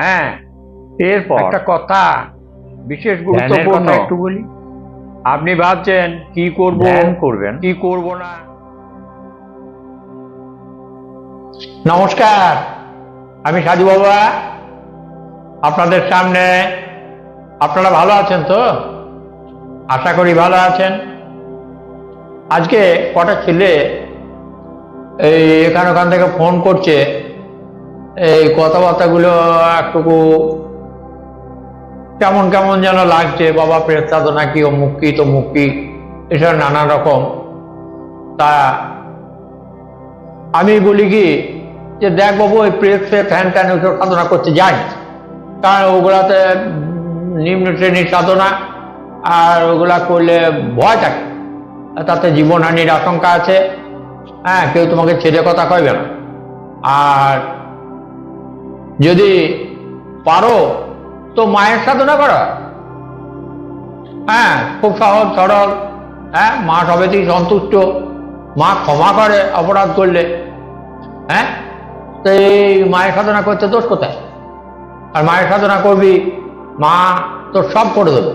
হ্যাঁ। এরপর? একটা কথা বিশেষ গুরুত্বপূর্ণ। একটু বলি। আপনি ভাবছেন কি করব? করবেন। কি করব না? নমস্কার আমি সাধু বাবা আপনাদের সামনে আপনারা ভালো আছেন তো? আশা করি ভালো আছেন। আজকে কটা ছেলে এই এখান ওখান থেকে ফোন করছে এই কথাবার্তাগুলো একটুকু কেমন কেমন যেন লাগছে, বাবা প্রেত সাধনা কি অমুক কি তমুক কি এসব নানা রকম। তা আমি বলি কি যে দেখ বাবু, ওই প্রেস ফ্রেস হ্যান ত্যান ওইসব সাধনা করতে যাই কারণ ওগুলাতে নিম্ন শ্রেণির সাধনা, আর ওগুলা করলে ভয় থাকে। তাতে জীবনহানির আশঙ্কা আছে। হ্যাঁ কেউ তোমাকে ছেড়ে কথা কইবে না। আর যদি পারো, তো মায়ের সাধনা করো। হ্যাঁ খুব সহজ, সরল। হ্যাঁ মা সবেতেই সন্তুষ্ট। মা ক্ষমা করে অপরাধ করলে। হ্যাঁ তো এই মায়ের সাধনা করতে দোষ কোথায়? আর মায়ের সাধনা করবি, মা তোর সব করে দেবে।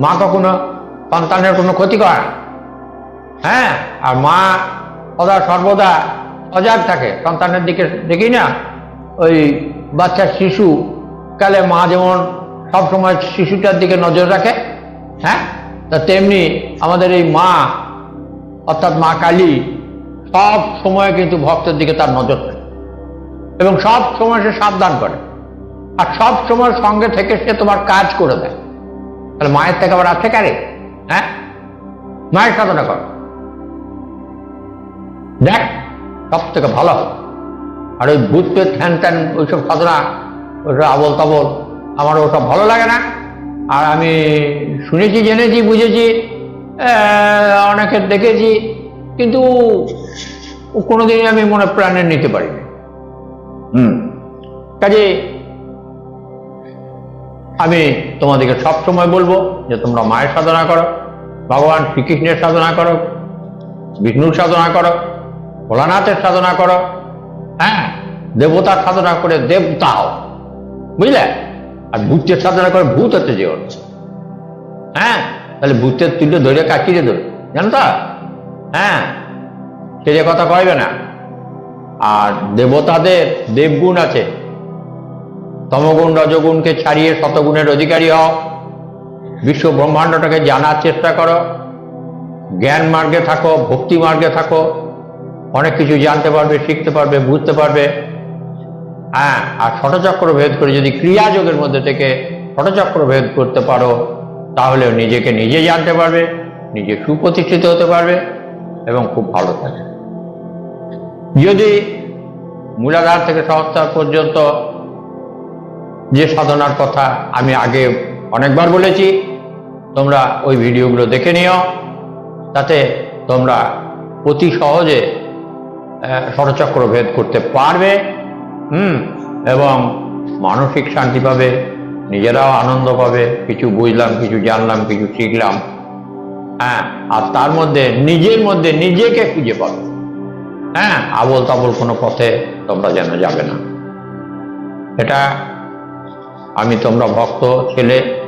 মা কখনো সন্তানের কোনো ক্ষতি করে হ্যাঁ আর মা সদা সর্বদা সজাগ থাকে। সন্তানের দিকে দেখি না। ওই বাচ্চা শিশু, কালে মা যেমন সবসময় শিশুটার দিকে নজর রাখে হ্যাঁ? তা তেমনি আমাদের এই মা, অর্থাৎ মা কালী, সব সময় কিন্তু ভক্তের দিকে তার নজর থাকে এবং সব সময় সে সাবধান করে। আর সব সময় সঙ্গে থেকে সে তোমার কাজ করে দেয়। তাহলে মায়ের থেকে আবার আছে কারে? হ্যাঁ? মায়ের সাধনা কর। দেখ সব থেকে ভালো হবে। আর ওই ভূত পেট হ্যান ত্যান ওইসব সাধনা ওইসব আবল তাবল আমার ওসব ভালো লাগে না। আর আমি শুনেছি জেনেছি বুঝেছি আহ, অনেকের দেখেছি কিন্তু কোনোদিনই আমি মনে প্রাণে নিতে পারিনি। হুম। কাজে আমি তোমাদেরকে সব সময় বলব যে তোমরা মায়ের সাধনা করো ভগবান শ্রীকৃষ্ণের সাধনা করো বিষ্ণুর সাধনা করো ভোলানাথের সাধনা করো হ্যাঁ। দেবতার সাধনা করে দেবতাও, বুঝলে? আর ভূতের সাধনা করে ভূত হতে যে না। হ্যাঁ তাহলে ভূতের তুলে ধরে কাটিয়ে ধরে জানো তো? হ্যাঁ সে যে কথা কইবে না। আর দেবতাদের দেবগুণ আছে। তমগুণ, রজগুণকে ছাড়িয়ে শতগুণের অধিকারী হও। বিশ্ব ব্রহ্মাণ্ডটাকে জানার চেষ্টা করো। জ্ঞান মার্গে থাকো, ভক্তি মার্গে থাকো। অনেক কিছু জানতে পারবে, শিখতে পারবে, বুঝতে পারবে। হ্যাঁ আর ষটচক্র ভেদ করে যদি ক্রিয়াযোগের মধ্যে থেকে ষটচক্র ভেদ করতে পারো তাহলে নিজেকে নিজে জানতে পারবে, নিজে সুপ্রতিষ্ঠিত হতে পারবে এবং খুব ভালো থাকবে। যদি মূলাধার থেকে সহস্তার পর্যন্ত যে সাধনার কথা আমি আগে অনেকবার বলেছি, তোমরা ওই ভিডিওগুলো দেখে নিও। তাতে তোমরা অতি সহজে ষড়চক্র ভেদ করতে পারবে, হুম, এবং মানসিক শান্তি পাবে, নিজেরাও আনন্দ পাবে, কিছু বুঝলাম, কিছু জানলাম, কিছু শিখলাম হ্যাঁ আর তার মধ্যে, নিজের মধ্যে নিজেকে খুঁজে পাবে। হ্যাঁ আবল তাবল কোনো পথে তোমরা যেন যাবে না। এটা আমি তোমরা ভক্ত, ছেলে,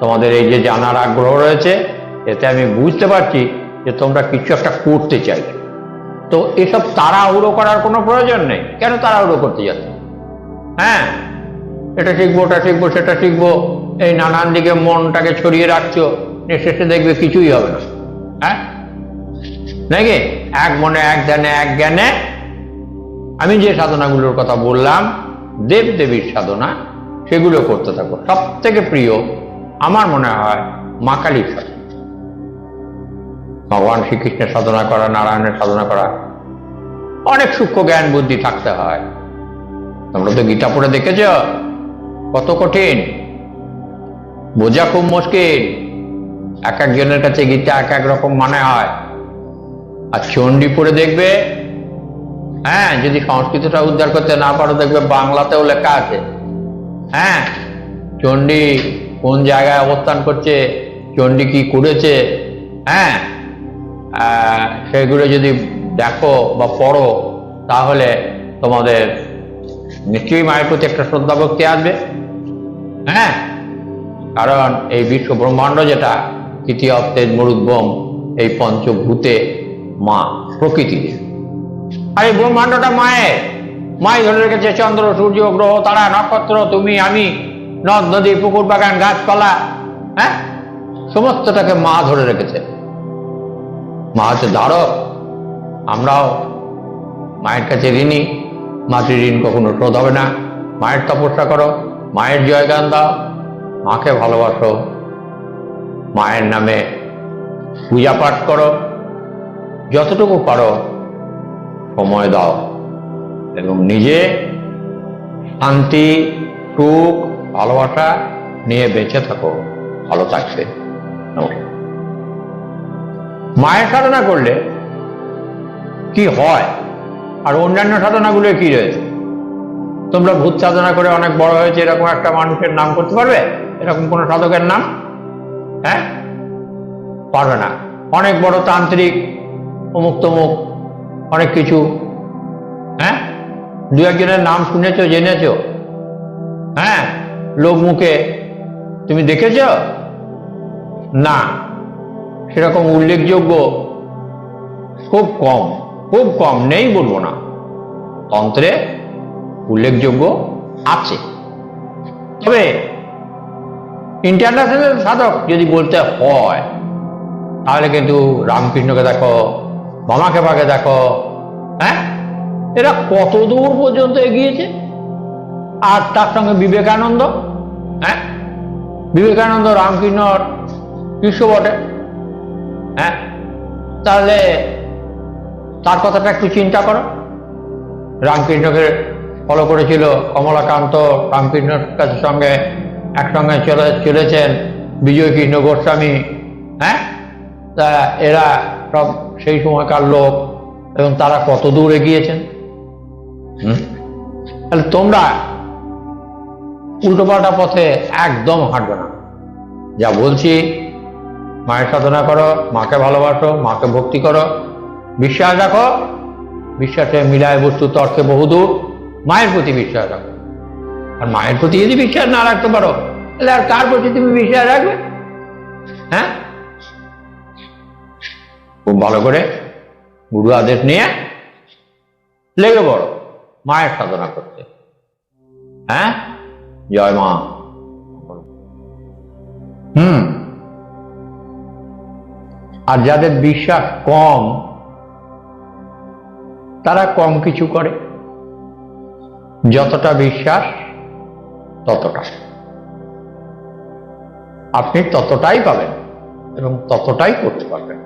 তোমাদের এই যে জানার আগ্রহ রয়েছে, এতে আমি বুঝতে পারছি যে তোমরা কিছু একটা করতে চাইছো তো এসব তাড়াহুড়ো করার কোনো প্রয়োজন নেই। কেন তাড়াহুড়ো করতে যাচ্ছে? হ্যাঁ এটা শিখব, ওটা শিখব, সেটা শিখব, এই নানান দিকে মনটাকে ছড়িয়ে রাখছো শেষে দেখবে কিছুই হবে না। হ্যাঁ? নাকি? এক মনে, এক ধ্যানে, এক জ্ঞানে। আমি যে সাধনাগুলোর কথা বললাম দেব দেবীর সাধনা, সেগুলো করতে থাকো। সব থেকে প্রিয়, আমার মনে হয়, মা কালীর সাধনা। ভগবান শ্রীকৃষ্ণের সাধনা করা, নারায়ণের সাধনা করা, অনেক সূক্ষ্ম জ্ঞান, বুদ্ধি থাকতে হয়। তোমরা তো গীতা পড়ে দেখেছ? কত কঠিন। বোঝা খুব মুশকিল। এক একজনের কাছে গীতা এক এক রকম মানে হয়। আর চণ্ডী পড়ে দেখবে হ্যাঁ যদি সংস্কৃতটা উদ্ধার করতে না পারো, দেখবে বাংলাতেও লেখা আছে। হ্যাঁ চণ্ডী কোন জায়গায় অবস্থান করছে, চণ্ডী কি করেছে? হ্যাঁ সেগুলো যদি দেখো বা পড়ো, তাহলে তোমাদের নিশ্চয়ই মায়ের প্রতি একটা শ্রদ্ধা ভক্তি আসবে। হ্যাঁ? কারণ এই বিশ্ব ব্রহ্মাণ্ড যেটা, তৃতীয় অপ্তেজ মরুদ্ভম এই পঞ্চভূতে মা প্রকৃতি আর এই ব্রহ্মাণ্ডটা মায়ের। মাই ধরে রেখেছে, চন্দ্র, সূর্য, গ্রহ, তারা, নক্ষত্র, তুমি, আমি, নদ, নদী, পুকুর, বাগান, গাছপালা হ্যাঁ? সমস্তটাকে মা ধরে রেখেছে। মা হচ্ছে ধারক আমরাও মায়ের কাছে ঋণী। মাতৃ ঋণ কখনো শোধ হবে না। মায়ের তপস্যা করো, মায়ের জয়গান দাও, মাকে ভালোবাসো। মায়ের নামে পূজা পাঠ করো। যতটুকু পারো সময় দাও এবং নিজে শান্তি, সুখ, ভালোবাসা নিয়ে বেঁচে থাকো। ভালো থাকছে নমস্কার। মায়ের সাধনা করলে কি হয়? আর অন্যান্য সাধনাগুলো কি রয়েছে? তোমরা ভূত সাধনা করে অনেক বড় হয়েছে, এরকম একটা মানুষের নাম করতে পারবে? এরকম কোন সাধকের নাম? হ্যাঁ? পারবে না। অনেক বড় তান্ত্রিক অমুক তমুক অনেক কিছু। হ্যাঁ? দু একজনের নাম শুনেছ, জেনেছো? হ্যাঁ? লোক মুখে তুমি দেখেছ? না। সেরকম উল্লেখযোগ্য খুব কম খুব কম নেই বলব না। তন্ত্রে উল্লেখযোগ্য আছে। তবে ইন্টারন্যাশনাল সাধক যদি বলতে হয়, তাহলে কিন্তু রামকৃষ্ণকে দেখো মামাকে পাকে দেখো হ্যাঁ? এরা কত দূর পর্যন্ত এগিয়েছে? আর তার সঙ্গে বিবেকানন্দ হ্যাঁ? বিবেকানন্দ রামকৃষ্ণর শিষ্য বটে হ্যাঁ? তাহলে তার কথাটা একটু চিন্তা করো। রামকৃষ্ণকে ফলো করেছিল কমলাকান্ত। রামকৃষ্ণের কাছে সঙ্গে একসঙ্গে চলে চলেছেন বিজয় কৃষ্ণ গোস্বামী। হ্যাঁ? তা এরা সব সেই সময়কার লোক এবং তারা কত দূর এগিয়েছেন? তাহলে তোমরা উল্টোপাল্টা পথে একদম হাঁটবে না। যা বলছি মায়ের সাধনা করো, মাকে ভালোবাসো, মাকে ভক্তি করো। বিশ্বাস রাখো বিশ্বাসে মিলায় বস্তু তর্কে বহুদূর মায়ের প্রতি বিশ্বাস রাখো। আর মায়ের প্রতি যদি বিশ্বাস না রাখতে পারো, তাহলে আর কার প্রতি তুমি বিশ্বাস রাখবে? হ্যাঁ? খুব ভালো করে গুরু আদেশ নিয়ে লেগে পড়ো, মায়ের সাধনা করতে। হ্যাঁ? জয় মা। হুম। আর যাদের বিশ্বাস কম, তারা কম কিছু করে। যতটা বিশ্বাস, ততটা। আপনি ততটাই পাবেন এবং ততটাই করতে পারবেন।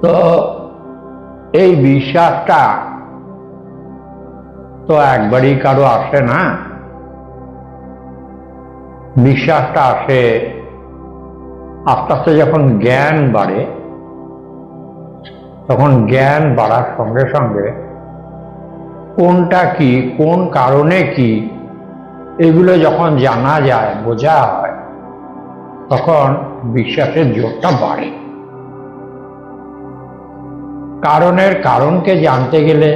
তো এই বিশ্বাসটা তো একবারই কারও আসে না। বিশ্বাসটা আসে আস্তে আস্তে যখন জ্ঞান বাড়ে, তখন জ্ঞান বাড়ার সঙ্গে সঙ্গে কোনটা কি, কোন কারণে কি, এগুলো যখন জানা যায়, বোঝা হয়, তখন বিশ্বাসের জোরটা বাড়ে। কারণের কারণকে জানতে গেলে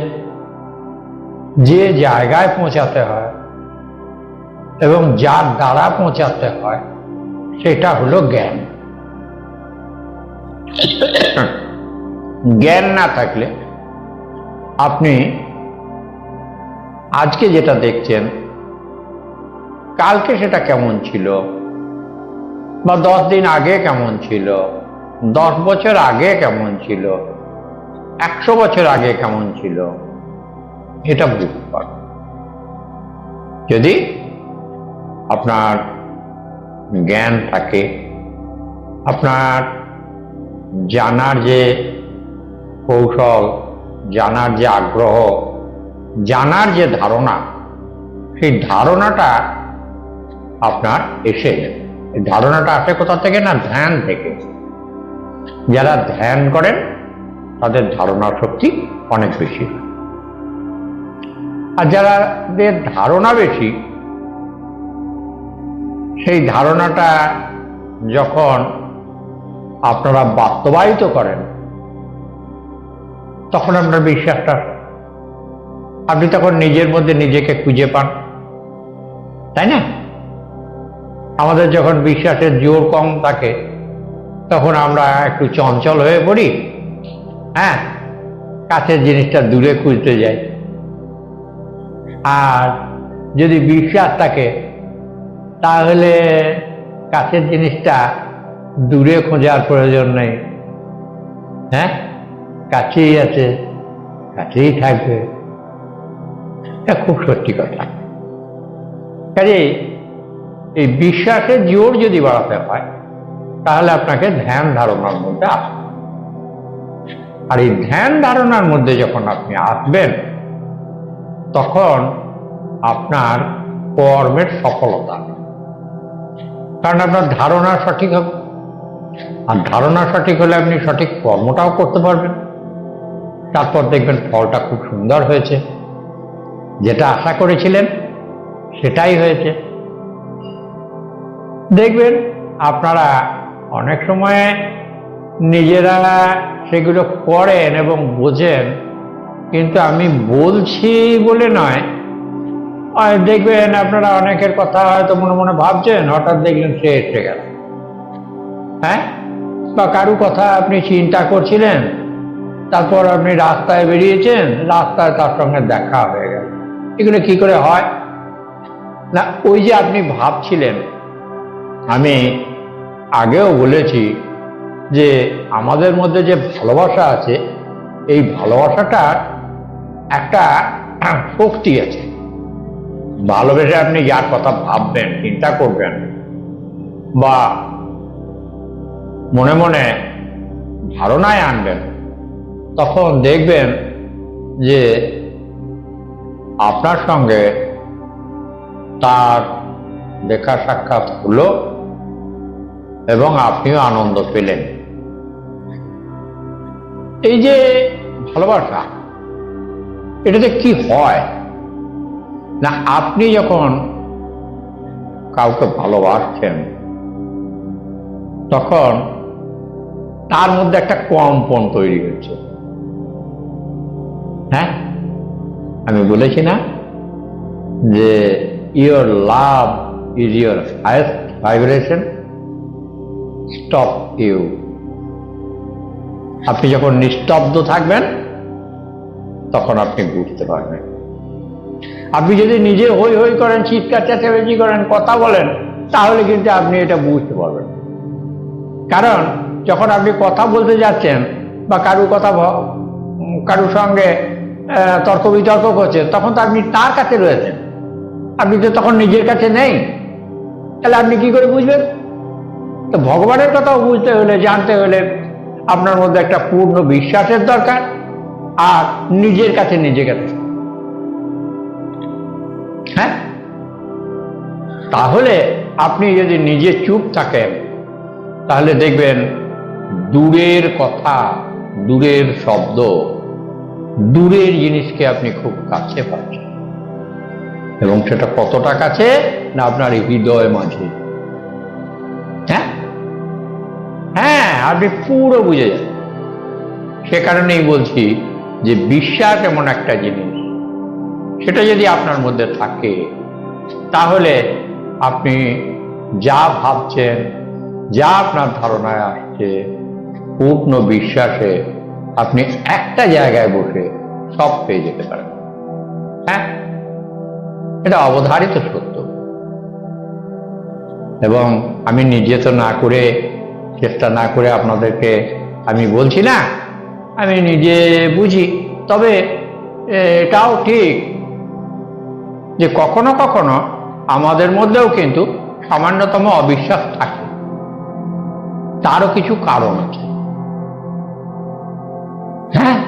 যে জায়গায় পৌঁছাতে হয় এবং যার দ্বারা পৌঁছাতে হয়, সেটা হলো জ্ঞান। জ্ঞান না থাকলে আপনি আজকে যেটা দেখছেন, কালকে সেটা কেমন ছিল? বা দশ দিন আগে কেমন ছিল? দশ বছর আগে কেমন ছিল? একশো বছর আগে কেমন ছিল? এটা বুঝতে পারবেন। যদি আপনার জ্ঞান থাকে, আপনার জানার যে কৌশল, জানার যে আগ্রহ, জানার যে ধারণা, সেই ধারণাটা আপনার এসে ধারণাটা আসে কোথা থেকে না ধ্যান থেকে? যারা ধ্যান করেন, তাদের ধারণা শক্তি অনেক বেশি। আর যারাদের ধারণা বেশি, সেই ধারণাটা যখন আপনারা বাস্তবায়িত করেন, তখন আপনার বিশ্বাসটা, আপনি তখন নিজের মধ্যে নিজেকে খুঁজে পান, তাই না? আমাদের যখন বিশ্বাসের জোর কম থাকে, তখন আমরা একটু চঞ্চল হয়ে পড়ি হ্যাঁ? কাছের জিনিসটা দূরে খুঁজতে যাই। আর যদি বিশ্বাস থাকে, তাহলে কাছের জিনিসটা দূরে খোঁজার প্রয়োজন নেই। হ্যাঁ? কাছেই আছে, কাছেই থাকবে। এটা খুব সত্যি কথা। কাজে এই বিশ্বাসের জোর যদি বাড়াতে হয়, তাহলে আপনাকে ধ্যান ধারণার মধ্যে আসতে আর এই ধ্যান ধারণার মধ্যে যখন আপনি আসবেন, তখন আপনার কর্মের সফলতা। কারণ আপনার ধারণা সঠিক হবে। আর ধারণা সঠিক হলে আপনি সঠিক কর্মটাও করতে পারবেন। তারপর দেখবেন ফলটা খুব সুন্দর হয়েছে। যেটা আশা করেছিলেন, সেটাই হয়েছে। দেখবেন আপনারা অনেক সময় নিজেরা সেগুলো করেন এবং বোঝেন, কিন্তু আমি বলছি বলে নয়। দেখবেন আপনারা অনেকের কথা হয়তো মনে মনে ভাবছেন, হঠাৎ দেখলেন সে এসে গেল। হ্যাঁ? বা কারু কথা আপনি চিন্তা করছিলেন, তারপর আপনি রাস্তায় বেরিয়েছেন রাস্তায় তার সঙ্গে দেখা হয়ে গেল। এগুলো কি করে হয়? না, ওই যে আপনি ভাবছিলেন, আমি আগেও বলেছি যে আমাদের মধ্যে যে ভালোবাসা আছে, এই ভালোবাসাটার একটা শক্তি আছে। ভালোবেসে আপনি যার কথা ভাববেন, চিন্তা করবেন, বা মনে মনে ধারণায় আনবেন। তখন দেখবেন যে আপনার সঙ্গে তার দেখা সাক্ষাৎ হলো এবং আপনিও আনন্দ পেলেন। এই যে ভালোবাসা, এটাতে কি হয়? না, আপনি যখন কাউকে ভালোবাসছেন, তখন তার মধ্যে একটা কম্পন তৈরি হচ্ছে হ্যাঁ? আমি বলেছি না যে your love is your highest vibration stop you আপনি যখন নিস্তব্ধ থাকবেন, তখন আপনি বুঝতে পারবেন। আপনি যদি নিজে হই হই করেন, চিৎকার, চেঁচামেচি করেন, কথা বলেন, তাহলে কিন্তু আপনি এটা বুঝতে পারবেন। কারণ যখন আপনি কথা বলতে যাচ্ছেন বা কারু কথা কারুর সঙ্গে তর্ক বিতর্ক করছেন, তখন তো আপনি তার কাছে রয়েছেন। আপনি তো তখন নিজের কাছে নেই। তাহলে আপনি কি করে বুঝবেন? তো ভগবানের কথাও বুঝতে হলে, জানতে হলে আপনার মধ্যে একটা পূর্ণ বিশ্বাসের দরকার আর নিজের কাছে নিজেকে। হ্যাঁ? তাহলে আপনি যদি নিজে চুপ থাকেন, তাহলে দেখবেন দূরের কথা, দূরের শব্দ, দূরের জিনিসকে আপনি খুব কাছে পাচ্ছেন। এবং সেটা কতটা কাছে? না আপনার হৃদয় মাঝে। হ্যাঁ? হ্যাঁ আপনি পুরো বুঝে যান। সে কারণেই বলছি যে বিশ্বাস এমন একটা জিনিস। সেটা যদি আপনার মধ্যে থাকে, তাহলে আপনি যা ভাবছেন যা আপনার ধারণায় আসছে, পূর্ণ বিশ্বাসে আপনি একটা জায়গায় বসে সব পেয়ে যেতে পারেন। হ্যাঁ? এটা অবধারিত সত্য। এবং আমি নিজে তো না করে, চেষ্টা না করে আপনাদেরকে আমি বলছি না, আমি নিজে বুঝি। তবে এটাও ঠিক যে কখনো কখনো আমাদের মধ্যেও কিন্তু সামান্যতম অবিশ্বাস থাকে। তারও কিছু কারণ আছে। হ্যাঁ?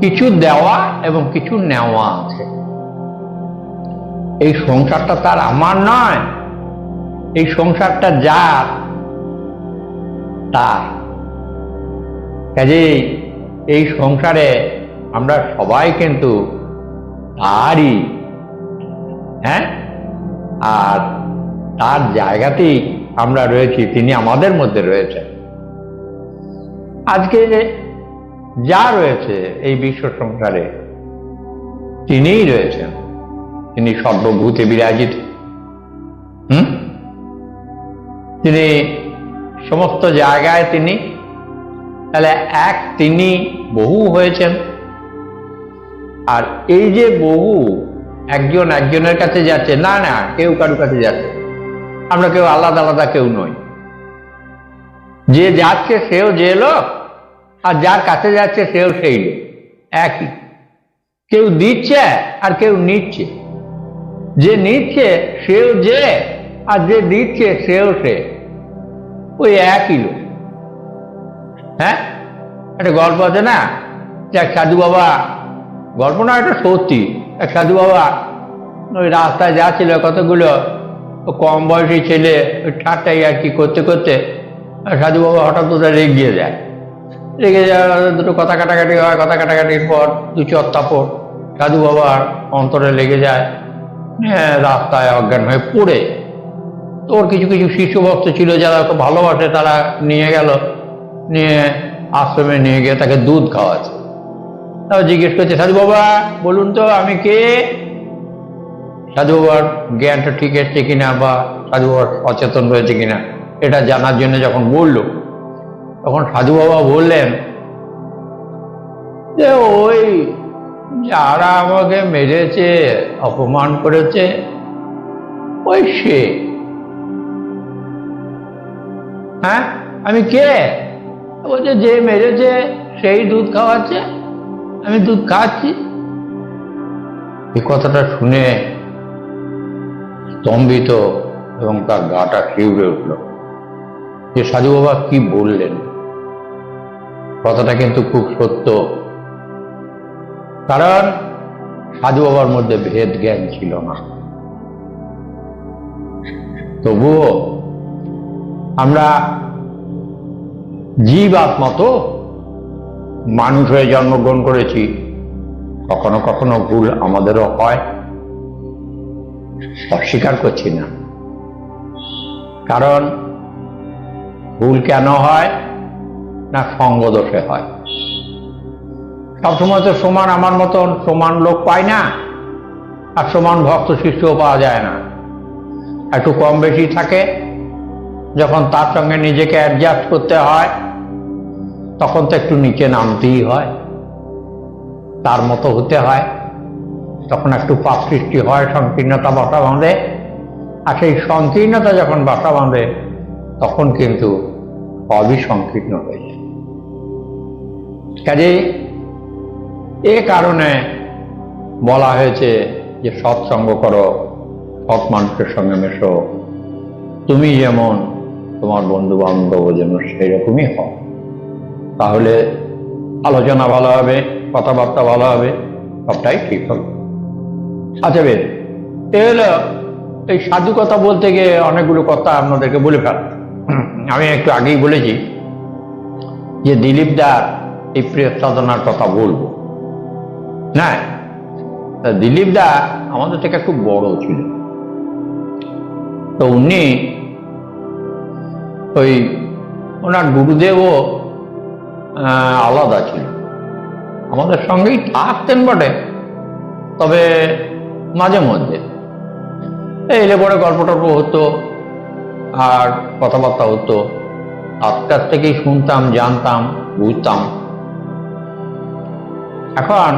কিছু দেওয়া এবং কিছু নেওয়া আছে। এই সংসারটা তার, আমার নয়। এই সংসারটা যার, তার। কাজেই এই সংসারে আমরা সবাই কিন্তু তারই হ্যাঁ? আর তার জায়গাতেই আমরা রয়েছি, তিনি আমাদের মধ্যে রয়েছেন। আজকে যা রয়েছে এই বিশ্ব সংসারে, তিনিই রয়েছেন। তিনি সর্বভূতে বিরাজিত। হুম? তিনি সমস্ত জায়গায় তিনি। তাহলে এক তিনি বহু হয়েছেন। আর এই যে বহু, একজন একজনের কাছে যাচ্ছে, না না, কেউ কারুর কাছে যাচ্ছে আমরা কেউ আলাদা আলাদা কেউ নই। যে যাচ্ছে সেও যে লোক, আর যার কাছে যাচ্ছে সেও সেই লোক। একই। কেউ দিচ্ছে আর কেউ নিচ্ছে। যে নিচ্ছে সেও যে, আর যে দিচ্ছে সেও সে। ওই একই লোক। হ্যাঁ? একটা গল্প আছে না? যে এক সাধু বাবা, গল্প না, এটা সত্যি। এক সাধু বাবা ওই রাস্তায় যাচ্ছিল কতগুলো কম বয়সী ছেলে ঠাট্টাই আর কি করতে করতে আর সাধু বাবা হঠাৎ ওদের রেগিয়ে যায়। রেগে যাওয়ার দুটো কথা কাটাকাটি হয়, কথা কাটাকাটির পর দু চত্তাপর সাধু বাবার অন্তরে লেগে যায়। হ্যাঁ রাস্তায় অজ্ঞান হয়ে পড়ে। তো ওর কিছু কিছু শিশু ভক্ত ছিল যারা ওকে ভালোবাসে, তারা নিয়ে গেল। নিয়ে আশ্রমে নিয়ে গিয়ে তাকে দুধ খাওয়াচ্ছে। তারপর জিজ্ঞেস করছে সাধু বাবা বলুন তো আমি কে? সাধু বাবার জ্ঞানটা ঠিক এসছে কিনা বা সাধু বাবার সচেতন রয়েছে কিনা, এটা জানার জন্য যখন বলল, তখন সাধু বাবা বললেন, যে ওই যারা আমাকে মেরেছে, অপমান করেছে, ওই সে। হ্যাঁ? আমি কে? বলছে যে মেরেছে, সেই দুধ খাওয়াচ্ছে, আমি দুধ খাচ্ছি। এই কথাটা শুনে স্তম্ভিত এবং তার গাটা শিউরে উঠল। যে সাধু বাবা কি বললেন? কথাটা কিন্তু খুব সত্য। কারণ সাধু বাবার মধ্যে ভেদ জ্ঞান ছিল না। তবুও আমরা জীব আত্মা মানুষ হয়ে জন্মগ্রহণ করেছি। কখনো কখনো ভুল আমাদেরও হয়। অস্বীকার করছি না। কারণ ভুল কেন হয় না সঙ্গদোষে হয়? সবসময় তো সমান আমার মতন সমান লোক পায় না আর সমান ভক্ত শিষ্যও পাওয়া যায় না। একটু কম বেশি থাকে, যখন তার সঙ্গে নিজেকে অ্যাডজাস্ট করতে হয়, তখন তো একটু নিচে নামতেই হয়, তার মতো হতে হয়। তখন একটু পাপ সৃষ্টি হয়, সংকীর্ণতা বাসা বাঁধে। আর সেই সংকীর্ণতা যখন বাসা বাঁধে, তখন কিন্তু সবই সংকীর্ণ হয়ে যায়। কাজেই এ কারণে বলা হয়েছে যে সৎসঙ্গ করো, সৎ মানুষের সঙ্গে মেশো। তুমি যেমন তোমার বন্ধু বান্ধব যেন সেই রকমই হও। তাহলে আলোচনা ভালো হবে, কথাবার্তা ভালো হবে, সবটাই ঠিক হবে। আচ্ছা বেশ। এ হলো এই সাধু কথা বলতে গিয়ে অনেকগুলো কথা আপনাদেরকে বলে ফেল। আমি একটু আগেই বলেছি যে দিলীপ দার এই প্রিয় সাধনার কথা বলব। না দিলীপ দা আমাদের থেকে খুব বড় ছিল। তো উনি ওই ওনার গুরুদেবও আলাদা ছিল। আমাদের সঙ্গেই থাকতেন বটে। তবে মাঝে মধ্যে। এলে পরে গল্প টল্প হতো, আর কথাবার্তা হতো আস্তে থেকেই শুনতাম, জানতাম, বুঝতাম। এখন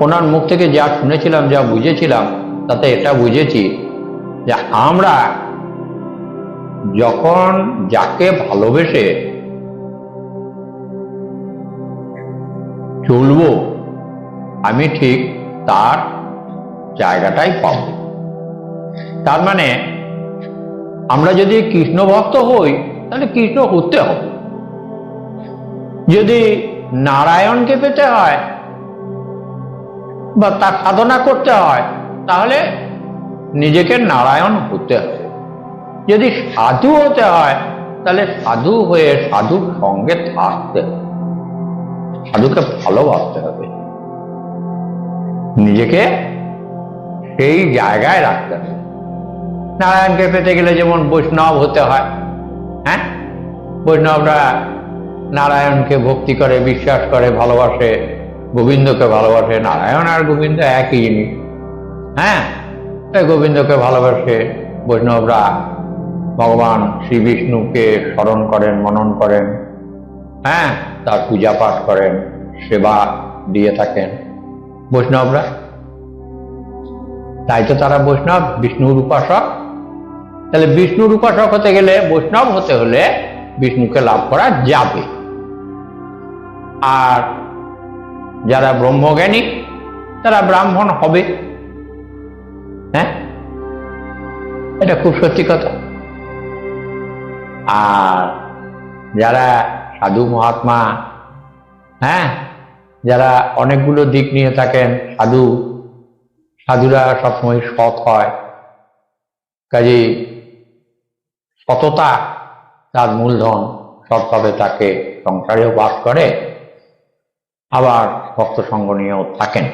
ওনার মুখ থেকে যা শুনেছিলাম, যা বুঝেছিলাম, তাতে এটা বুঝেছি যে আমরা যখন যাকে ভালোবেসে চলবো, আমি ঠিক তার জায়গাটাই পাব। তার মানে আমরা যদি কৃষ্ণ ভক্ত হই, তাহলে কৃষ্ণ হতে হবে। যদি নারায়ণকে পেতে হয়, বা তার সাধনা করতে হয়, তাহলে নিজেকে নারায়ণ হতে হবে। যদি সাধু হতে হয়, তাহলে সাধু হয়ে সাধুর সঙ্গে থাকতে হবে। সাধুকে ভালোবাসতে হবে। নিজেকে সেই জায়গায় রাখতে হবে। নারায়ণকে পেতে গেলে যেমন বৈষ্ণব হতে হয় হ্যাঁ? বৈষ্ণবরা নারায়ণকে ভক্তি করে, বিশ্বাস করে, ভালোবাসে, গোবিন্দকে ভালোবাসে। নারায়ণ আর গোবিন্দ একই জিনিস হ্যাঁ? তাই গোবিন্দকে ভালোবাসে, বৈষ্ণবরা ভগবান শ্রী বিষ্ণুকে স্মরণ করেন, মনন করেন হ্যাঁ? তার পূজা পাঠ করেন, সেবা দিয়ে থাকেন। বৈষ্ণবরা তাই তো তারা বৈষ্ণব বিষ্ণুর উপাসক তাহলে বিষ্ণুর উপাসক হতে গেলে বৈষ্ণব হতে হলে বিষ্ণুকে লাভ করা যাবে। আর যারা ব্রহ্মজ্ঞানী, তারা ব্রাহ্মণ হবে। হ্যাঁ? এটা খুব সত্যি কথা। আর যারা সাধু মহাত্মা হ্যাঁ? যারা অনেকগুলো দিক নিয়ে থাকেন, সাধু, সাধুরা সবসময় সৎ হয়। কাজে সততা তার মূলধন, সৎভাবে তাকে সংসারেও বাস করে, আবার ভক্ত সঙ্গ নিয়েও থাকেন।